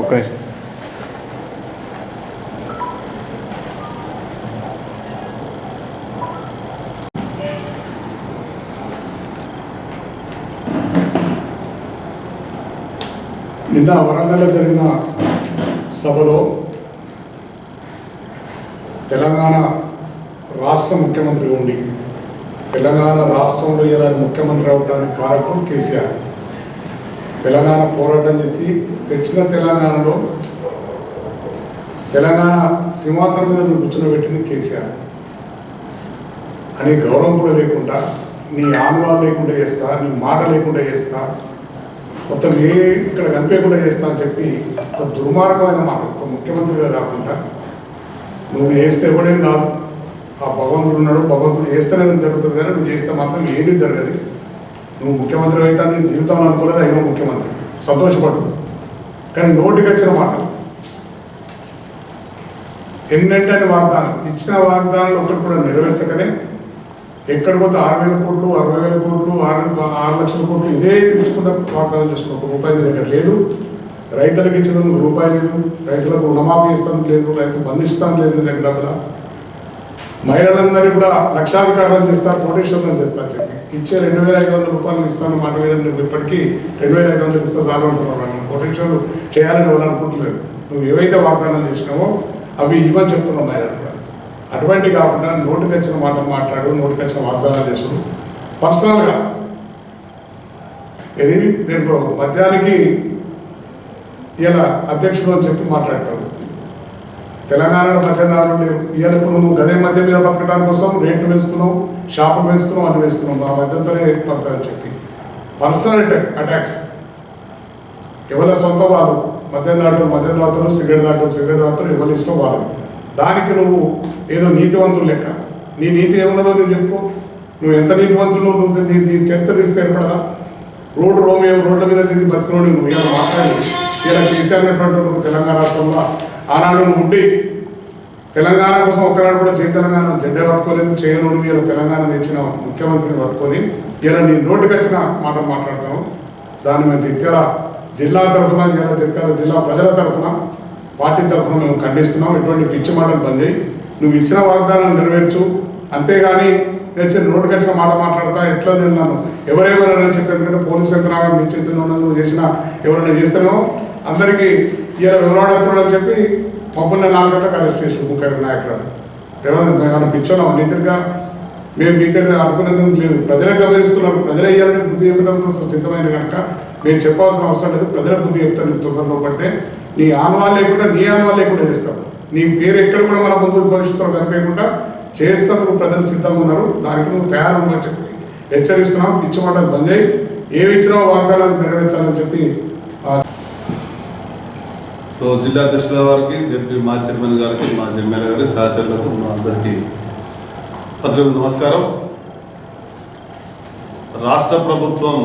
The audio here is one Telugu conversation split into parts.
ఒక్క నిమిషం. నిన్న వరంగల్లో జరిగిన సభలో తెలంగాణ రాష్ట్ర ముఖ్యమంత్రి ఉండి తెలంగాణ రాష్ట్రంలో ఇలా ముఖ్యమంత్రి అవడానికి కారకుడు కేసీఆర్. తెలంగాణ పోరాటం చేసి తెచ్చిన తెలంగాణలో తెలంగాణ సింహాసనం మీద నువ్వు కూర్చున్నబెట్టింది కేసీఆర్. అని గౌరవం కూడా లేకుండా నీ ఆన్వాలు లేకుండా చేస్తా నీ మాట లేకుండా చేస్తా మొత్తం ఏ ఇక్కడ కనిపించకుండా చేస్తా అని చెప్పి ఒక దుర్మార్గమైన మాట ఒక ముఖ్యమంత్రిగా కాకుండా నువ్వు వేస్తే కూడా కాదు. ఆ భగవంతుడు ఉన్నాడు భగవంతుడు చేస్తేనే జరుగుతుంది కానీ నువ్వు చేస్తే మాత్రం ఏది జరగదు. నువ్వు ముఖ్యమంత్రి అయితే నీ జీవితంలో అనుకోలేదు అయినా ముఖ్యమంత్రి. సంతోషపడు. కానీ నోటికి వచ్చిన మాటలు. ఎన్నంటే వాగ్దానం ఇచ్చిన వాగ్దానాలు ఒకటి కూడా నెరవేర్చకనే. ఎక్కడ పోతే ఆరు వేల కోట్లు అరవై వేల కోట్లు ఆరు ఆరు లక్షల కోట్లు ఇదే ఇచ్చుకుంటే వాగ్దానం చేసుకున్న ఒక రూపాయి దగ్గర లేదు. రైతులకు ఇచ్చినందుకు రూపాయి లేదు. రైతులకు రుణమాఫీ ఇస్తాను లేదు. రైతు బంధిస్తాను లేదు దగ్గర డబ్బుల. మహిళలందరూ కూడా లక్షాధికారులను చేస్తారు కోటేశ్వరులను చేస్తారు చెప్పి. ఇచ్చే రెండు వేల ఐదు వందల రూపాయలు ఇస్తాను మాట మీద నువ్వు ఇప్పటికీ రెండు వేల ఐదు వందలు ఇస్తా చాలు కోటేశ్వరులు చేయాలని ఎవరు అనుకుంటలేదు. నువ్వు ఏవైతే వాగ్దానం చేసినావో అవి ఇవ్వని చెప్తున్నావు మహిళలు కూడా. అటువంటి కాకుండా నోటికి వచ్చిన మాట మాట్లాడు నోటికి వచ్చిన వాగ్దానాలు చేసుడు పర్సనల్గా ఇది నేను మద్యానికి ఇలా అధ్యక్షుడు అని చెప్పి మాట్లాడతాడు. తెలంగాణలో మద్యదారులు లేవు ఇవాళ ఇప్పుడు నువ్వు గదే మధ్య మీద బతకడానికి కోసం రేట్లు వేస్తున్నావు షాపులు వేస్తున్నావు అన్ని వేస్తున్నావు మా మధ్యతోనే పడతాయని చెప్పి. Personal attack attacks. ఎవరి సొంత వాళ్ళు మద్యం దాటలు మద్యం దాతలు సిగరెట్ దాటలు సిగరెట్ దాతలు ఎవరి ఇష్టం వాళ్ళది. దానికి నువ్వు ఏదో నీతివంతులు లెక్క. నీ నీతి ఏమున్నదో నేను చెప్పుకో. నువ్వు ఎంత నీతివంతులు నువ్వు నీ నీ చరిత్ర తీస్తే ఏర్పడదా? రోడ్డు రోమే రోడ్ల మీద తిరిగి బతుకున్నాడు నువ్వు. ఇలా మాట్లాడి ఇలా చేశానటువంటి తెలంగాణ రాష్ట్రంలో ఆనాడు ఉండి తెలంగాణ కోసం ఒక్కనాడు కూడా జై తెలంగాణ జెండా పట్టుకోలేదు చేయనుడు మీరు తెలంగాణ తెచ్చిన ముఖ్యమంత్రిని పట్టుకొని ఇలా నీ నోటికి వచ్చిన మాట మాట్లాడతాను దాని మీద ఇతర జిల్లా తరఫున ఇలా ఇతర జిల్లా ప్రజల తరఫున పార్టీ తరఫున మేము ఖండిస్తున్నాం. ఎటువంటి పిచ్చి మాటలు బంద్ చేయి. నువ్వు ఇచ్చిన వాగ్దానాన్ని నెరవేర్చు. అంతేగాని నేను నోటికి వచ్చిన మాట మాట్లాడతా. ఎట్లా నేను నన్ను ఎవరెవరైనా చెప్పి ఎందుకంటే పోలీస్ యంత్రాంగం మీ చేతిలో ఉన్నది నువ్వు చేసిన ఎవరైనా చేస్తున్నావు. అందరికీ ఈయన వివరాడుతున్నాడు అని చెప్పి మబ్బున్న నాలుగు గంటలకు అరెస్ట్ చేసి ముఖ్య నాయకులను రేవంత్ మనం పిచ్చోన్నాం నీతిగా మేము మీ దగ్గర అనుకునేది లేదు. ప్రజలే గమనిస్తున్నారు. ప్రజలు అయ్యాలని బుద్ధి చెప్పడం కోసం సిద్ధమైన కనుక మేము చెప్పాల్సిన అవసరం లేదు. ప్రజల బుద్ధి చెప్తాను నీకు తొందరలో పట్టే నీ ఆనవాళ్ళు లేకుండా నీ ఆనవాళ్ళు లేకుండా చేస్తాం నీ పేరు ఎక్కడ కూడా మన ముందు భవిష్యత్తులో కనిపించకుండా చేస్తాను ప్రజలు సిద్ధంగా ఉన్నారు. దానికి నువ్వు తయారు ఉండని చెప్పి హెచ్చరిస్తున్నాం. పిచ్చి మాటలు బంద్ అయ్యి ఏమి ఇచ్చినా వాగ్దానాలు నెరవేర్చాలని చెప్పి సో జిల్లా అధ్యక్షుల వారికి జడ్పీ మా చైర్మన్ గారికి మా ఎమ్మెల్యే గారికి సహచరులకు మా అందరికీ పత్రిక నమస్కారం. రాష్ట్ర ప్రభుత్వం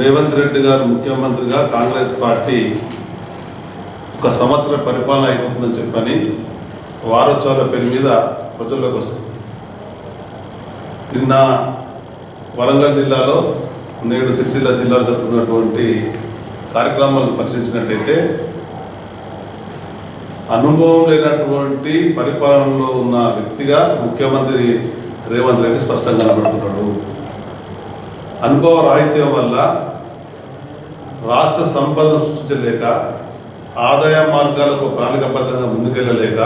రేవంత్ రెడ్డి గారు ముఖ్యమంత్రిగా కాంగ్రెస్ పార్టీ ఒక సంవత్సర పరిపాలన అయిపోతుందని చెప్పని వారోత్సవాల పేరు మీద ప్రజల్లోకి వస్తుంది. నిన్న వరంగల్ జిల్లాలో నేడు సిరిసిల్ల జిల్లాలో జరుగుతున్నటువంటి కార్యక్రమాలను పరిశీలించినట్లయితే అనుభవం లేనటువంటి పరిపాలనలో ఉన్న వ్యక్తిగా ముఖ్యమంత్రి రేవంత్ రెడ్డి స్పష్టంగా కనబడుతున్నాడు. అనుభవ రాహిత్యం వల్ల రాష్ట్ర సంపదను సృష్టించలేక ఆదాయ మార్గాలకు ప్రణాళికబద్ధంగా ముందుకెళ్ళలేక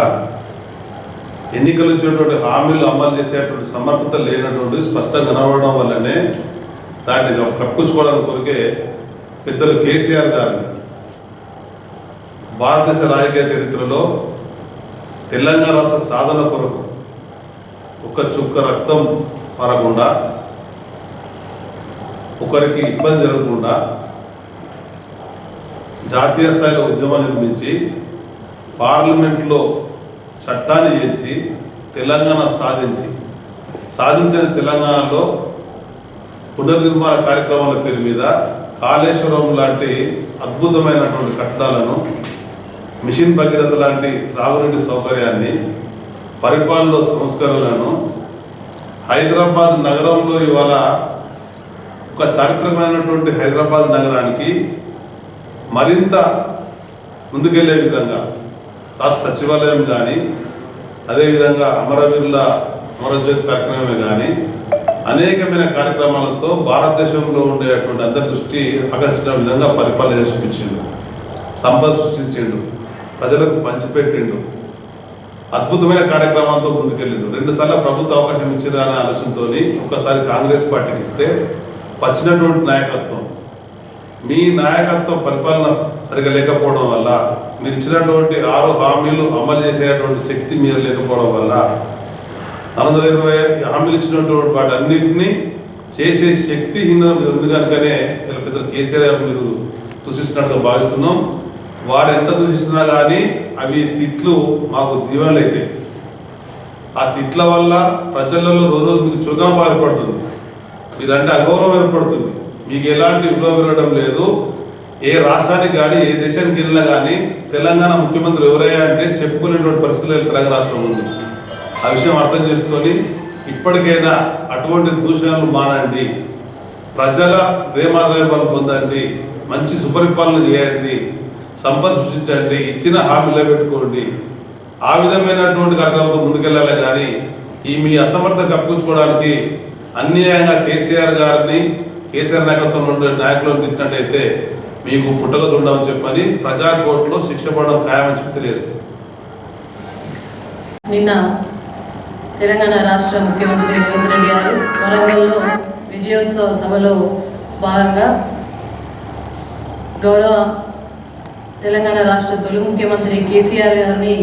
ఎన్నికలు ఇచ్చినటువంటి హామీలు అమలు చేసేటువంటి సమర్థత లేనటువంటి స్పష్టంగా కనబడడం వల్లనే దాన్ని కప్పుకోవడానికి కొరికే పెద్దలు కేసీఆర్ గారిని భారతదేశ రాజకీయ చరిత్రలో తెలంగాణ రాష్ట్ర సాధన కొరకు ఒక చుక్క రక్తం పడకుండా ఒకరికి ఇబ్బంది జరగకుండా జాతీయ స్థాయిలో ఉద్యమం నిర్మించి పార్లమెంట్లో చట్టాన్ని చేర్చి తెలంగాణ సాధించి సాధించిన తెలంగాణలో పునర్నిర్మాణ కార్యక్రమాల పేరు మీద కాళేశ్వరం లాంటి అద్భుతమైనటువంటి కట్టడాలను మిషన్ భగీరథ లాంటి త్రాగునీటి సౌకర్యాన్ని పరిపాలనలో సంస్కరణలను హైదరాబాద్ నగరంలో ఇవాళ ఒక చారిత్రకమైనటువంటి హైదరాబాద్ నగరానికి మరింత ముందుకెళ్ళే విధంగా రాష్ట్ర సచివాలయం కానీ అదేవిధంగా అమరవీరుల అమరజ్యోతి కార్యక్రమమే కానీ అనేకమైన కార్యక్రమాలతో భారతదేశంలో ఉండేటువంటి అందరి దృష్టి ఆకర్షించిన విధంగా పరిపాలన చూపించిండు సంపద సృష్టించిండు. ప్రజలకు పంచిపెట్టిండు. అద్భుతమైన కార్యక్రమాలతో ముందుకెళ్ళిండు. రెండుసార్లు ప్రభుత్వ అవకాశం ఇచ్చారు అనే ఆలోచనతో ఒకసారి కాంగ్రెస్ పార్టీకి ఇస్తే వచ్చినటువంటి నాయకత్వం. మీ నాయకత్వం పరిపాలన సరిగా లేకపోవడం వల్ల మీరు ఇచ్చినటువంటి ఆరు హామీలు అమలు చేసేటువంటి శక్తి మీరు లేకపోవడం వల్ల వందల ఇరవై హామీలు ఇచ్చినటువంటి వాటన్నిటినీ చేసే శక్తిహీనం మీరు ఉంది కనుకనే పెద్ద కేసీఆర్ గారు మీరు దూషిస్తున్నట్టుగా భావిస్తున్నాం. వారు ఎంత దూషిస్తున్నా కానీ అవి తిట్లు మాకు దీవెనలు అయితే ఆ తిట్ల వల్ల ప్రజలలో రోజు మీకు చురుగా బాధపడుతుంది. మీరంటే అగౌరవం ఏర్పడుతుంది. మీకు ఎలాంటి విలువ పెరగడం లేదు. ఏ రాష్ట్రానికి కానీ ఏ దేశానికి వెళ్ళినా కానీ తెలంగాణ ముఖ్యమంత్రి ఎవరయ్యా అంటే చెప్పుకునేటువంటి పరిస్థితులు తెలంగాణ రాష్ట్రం ఉంది. ఆ విషయం అర్థం చేసుకొని ఇప్పటికైనా అటువంటి దూషణలు మానండి. ప్రజల ప్రేమాదరణలు పొందండి. మంచి సుపరిపాలన చేయండి. సంపద సృష్టించండి. ఇచ్చిన హామీలో పెట్టుకోండి ఆ విధమైనటువంటి కార్యక్రమంతో ముందుకెళ్ళాలి కానీ ఈ మీ అసమర్థ కప్పించుకోవడానికి అన్యాయంగా కేసీఆర్ గారిని కేసీఆర్ నాయకత్వంలో ఉండే నాయకులను తిట్టినట్టయితే మీకు పుట్టగత ఉండవని చెప్పని ప్రజా కోర్టులో శిక్ష పడడం ఖాయమని చెప్పి తెలియజేస్తుంది నిన్న తెలంగాణ రాష్ట్ర ముఖ్యమంత్రి రేవంత్ రెడ్డి గారు వరంగల్లో విజయోత్సవ సభలో భాగంగా గౌరవ తెలంగాణ రాష్ట్ర తొలి ముఖ్యమంత్రి కేసీఆర్ గారిని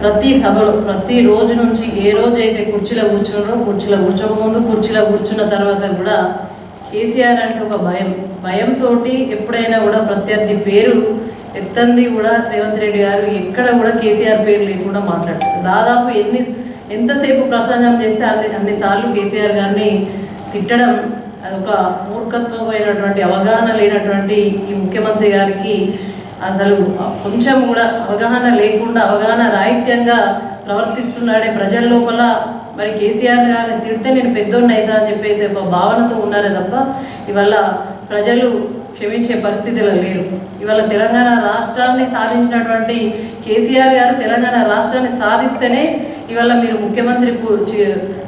ప్రతి సభలో ప్రతి రోజు నుంచి ఏ రోజైతే కుర్చీలో కూర్చున్నారో కుర్చీలో కూర్చోకముందు కుర్చీలో కూర్చున్న తర్వాత కూడా కేసీఆర్ అంటే ఒక భయం. భయంతో ఎప్పుడైనా కూడా ప్రత్యర్థి పేరు ఎత్తంది కూడా రేవంత్ రెడ్డి గారు ఎక్కడ కూడా కేసీఆర్ పేరు లేకుండా మాట్లాడతారు. దాదాపు ఎన్ని ఎంతసేపు ప్రసంగం చేస్తే అన్ని అన్నిసార్లు కేసీఆర్ గారిని తిట్టడం అదొక మూర్ఖత్వమైనటువంటి అవగాహన లేనటువంటి ఈ ముఖ్యమంత్రి గారికి అసలు కొంచెం కూడా అవగాహన లేకుండా అవగాహన రాహిత్యంగా ప్రవర్తిస్తున్నాడే ప్రజల లోపల. మరి కేసీఆర్ గారిని తిడితే నేను పెద్దోన్నైతా అని చెప్పేసి ఒక భావనతో ఉన్నారే తప్ప ఇవల్ల ప్రజలు క్షమించే పరిస్థితిలో లేరు. ఇవాళ తెలంగాణ రాష్ట్రాన్ని సాధించినటువంటి కేసీఆర్ గారు తెలంగాణ రాష్ట్రాన్ని సాధిస్తేనే ఇవాళ మీరు ముఖ్యమంత్రి కుర్చీ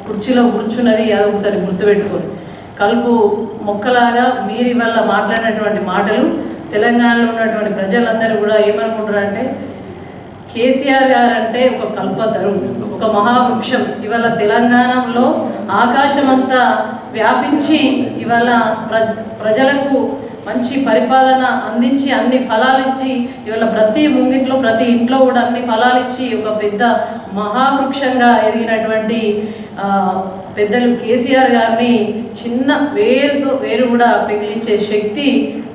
కుర్చీలో కూర్చున్నది అది ఒకసారి గుర్తుపెట్టుకోండి. కలుపు మొక్కలాగా మీరు ఇవాళ మాట్లాడినటువంటి మాటలు తెలంగాణలో ఉన్నటువంటి ప్రజలందరూ కూడా ఏమనుకుంటారంటే కేసీఆర్ గారు అంటే ఒక కల్పతరు ఒక మహావృక్షం. ఇవాళ తెలంగాణలో ఆకాశం అంతా వ్యాపించి ఇవాళ ప్రజ ప్రజలకు మంచి పరిపాలన అందించి అన్ని ఫలాలు ఇచ్చి ఇవాళ ప్రతి ముంగిట్లో ప్రతి ఇంట్లో కూడా అన్ని ఫలాలు ఇచ్చి ఒక పెద్ద మహావృక్షంగా ఎదిగినటువంటి పెద్దలు కేసీఆర్ గారిని చిన్న వేరుతో వేరు కూడా పెగిలించే శక్తి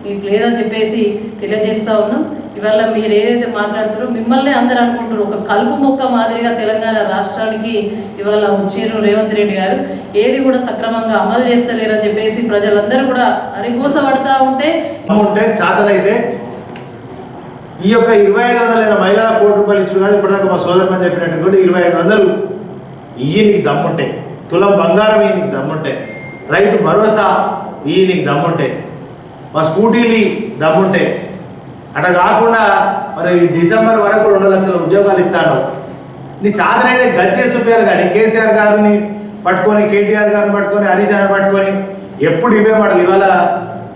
మీకు లేదని చెప్పేసి తెలియజేస్తా ఉన్నాం. ఇవాళ మీరు ఏదైతే మాట్లాడుతారో మిమ్మల్ని అందరూ అనుకుంటారు ఒక కలుపు మొక్క మాదిరిగా తెలంగాణ రాష్ట్రానికి ఇవాళ వచ్చారు రేవంత్ రెడ్డి గారు. ఏది కూడా సక్రమంగా అమలు చేస్తలేరని చెప్పేసి ప్రజలందరూ కూడా అరిగోస పడతా ఉంటే ఉంటే చేతనైతే ఈ యొక్క ఇరవై ఐదు వందలైన మహిళల కోటి రూపాయలు ఇచ్చిన కాదు. ఇప్పటిదాకా మా సోదరు చెప్పినట్టు కూడా ఇరవై ఐదు వందలు ఇయ్యనికి దమ్ముంటాయి తులం బంగారం ఈయనకి దమ్ముంటే. రైతు భరోసా ఈయనకి దమ్ముంటే. మా స్కూటీలు దమ్ముంటే. అట్లా కాకుండా మరి డిసెంబర్ వరకు రెండు లక్షల ఉద్యోగాలు ఇస్తాను. నీ చాదరైతే గచ్చేసి చూపించాలి కానీ కేసీఆర్ గారిని పట్టుకొని కేటీఆర్ గారిని పట్టుకొని హరీష్ గారిని పట్టుకొని ఎప్పుడు ఇవే మాటలు. ఇవాళ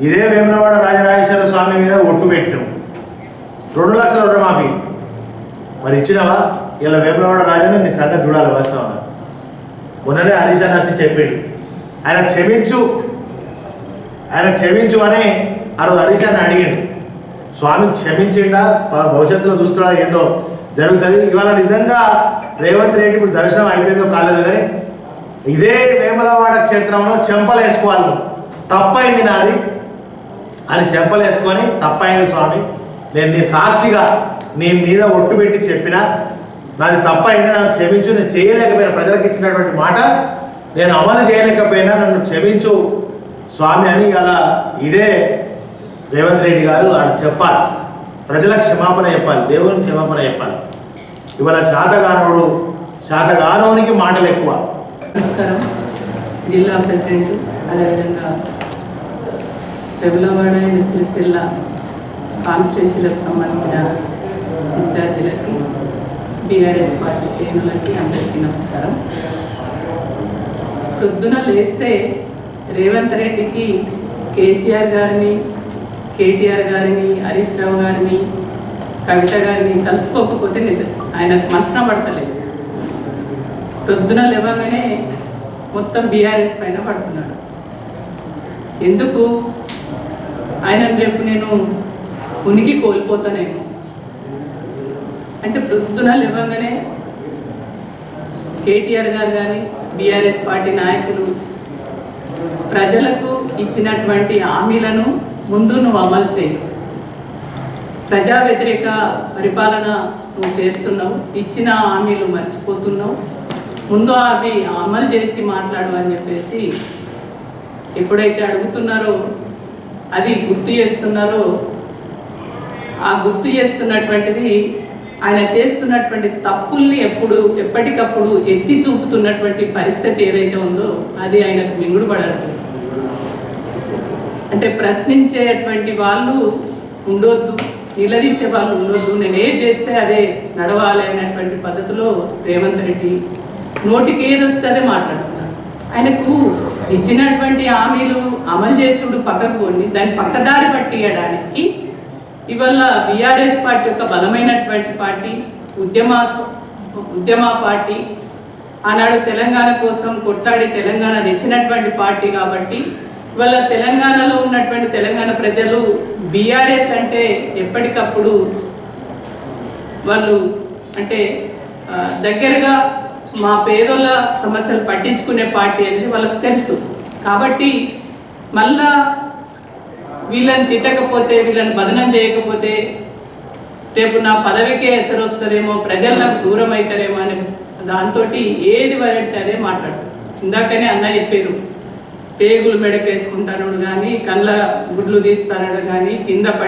ఇదే వేములవాడ రాజరాజేశ్వర స్వామి మీద ఒట్టు పెట్టినాం. రెండు లక్షల రుణమాఫీ. మరి ఇచ్చినావా? ఇలా వేములవాడ రాజన్న నీ సంగతి చూడాలి వాస్తవంగా. మొన్ననే హరీష్ వచ్చి చెప్పిండు. ఆయన క్షమించు. ఆయన క్షమించు అని ఆ రోజు హరీష్ అడిగిండు. స్వామి క్షమించిండా? ప- భవిష్యత్తులో చూస్తున్నా ఏందో? జరుగుతుంది. ఇవాళ నిజంగా రేవంత్ రెడ్డి ఇప్పుడు దర్శనం అయిపోయిందో కాలేదు కానీ ఇదే వేమలవాడ క్షేత్రంలో చెంపలు వేసుకోవాలి తప్పైంది నాది. అని చెంపలు వేసుకొని తప్పైంది స్వామి. నేను నీ సాక్షిగా నీ మీద ఒట్టు పెట్టి చెప్పిన నాది తప్పైంది నన్ను క్షమించు నేను చేయలేకపోయినా ప్రజలకు ఇచ్చినటువంటి మాట నేను అమలు చేయలేకపోయినా నన్ను క్షమించు. స్వామి అని అలా ఇదే రేవంత్ రెడ్డి గారు ఆడ చెప్పాలి. ప్రజలకు క్షమాపణ చెప్పాలి దేవునికి క్షమాపణ చెప్పాలి. ఇవాళ శాతగానవుడు శాతగానవునికి మాటలు ఎక్కువ. నమస్కారం. జిల్లా ప్రెసిడెంట్ అదేవిధంగా పెబులవాడ అండ్ సిరిసిల్ల సంబంధించిన ఇన్ఛార్జీలకి టీఆర్ఎస్ పార్టీ శ్రేణులకి అందరికీ నమస్కారం. ప్రొద్దున లేస్తే రేవంత్ రెడ్డికి కేసీఆర్ గారిని కేటీఆర్ గారిని హరీష్ రావు గారిని కవిత గారిని కలుసుకోకపోతే నిద్ర ఆయనకు మనసున పడతలేదు. ప్రొద్దున లేవగానే మొత్తం బీఆర్ఎస్ పైన పడుతున్నాడు ఎందుకు? ఆయన రేపు నేను ఉనికి కోల్పోతానేమో. అంటే ప్రొద్దున లేవగానే కేటీఆర్ గారు కానీ బీఆర్ఎస్ పార్టీ నాయకులు ప్రజలకు ఇచ్చినటువంటి హామీలను ముందు నువ్వు అమలు చేయి. ప్రజా వ్యతిరేక పరిపాలన నువ్వు చేస్తున్నావు ఇచ్చిన హామీలు మర్చిపోతున్నావు ముందు అవి అమలు చేసి మాట్లాడు అని చెప్పేసి ఎప్పుడైతే అడుగుతున్నారో అది గుర్తు చేస్తున్నారో ఆ గుర్తు చేస్తున్నటువంటిది ఆయన చేస్తున్నటువంటి తప్పుల్ని ఎప్పుడు ఎప్పటికప్పుడు ఎత్తి చూపుతున్నటువంటి పరిస్థితి ఏదైతే ఉందో అది ఆయనకు మింగుడు అంటే ప్రశ్నించేటువంటి వాళ్ళు ఉండొద్దు నిలదీసే వాళ్ళు ఉండొద్దు నేను ఏం చేస్తే అదే నడవాలి అనేటువంటి పద్ధతిలో రేవంత్ రెడ్డి నోటికి ఏది వస్తే అదే ఆయనకు ఇచ్చినటువంటి హామీలు అమలు చేసుడు పక్కకు పోండి దాన్ని పక్కదారి పట్టియడానికి ఇవాళ బీఆర్ఎస్ పార్టీ యొక్క బలమైనటువంటి పార్టీ ఉద్యమ ఉద్యమ పార్టీ. ఆనాడు తెలంగాణ కోసం కొట్లాడి తెలంగాణ తెచ్చినటువంటి పార్టీ కాబట్టి ఇవాళ తెలంగాణలో ఉన్నటువంటి తెలంగాణ ప్రజలు బీఆర్ఎస్ అంటే ఎప్పటికప్పుడు వాళ్ళు అంటే దగ్గరగా మా పేదోళ్ళ సమస్యలు పట్టించుకునే పార్టీ అనేది వాళ్ళకు తెలుసు. కాబట్టి మళ్ళా వీళ్ళని తిట్టకపోతే వీళ్ళని బదనం చేయకపోతే రేపు నా పదవికే ఎసరు వస్తుందేమో ప్రజలు నాకు దూరం అవుతారేమో అని దాంతో ఏది పడితే మాట్లాడు ఇందాకనే అన్న చెప్పారు పేగులు మెడకేసుకుంటాను కానీ కళ్ళ గుడ్లు తీస్తానడు కానీ కింద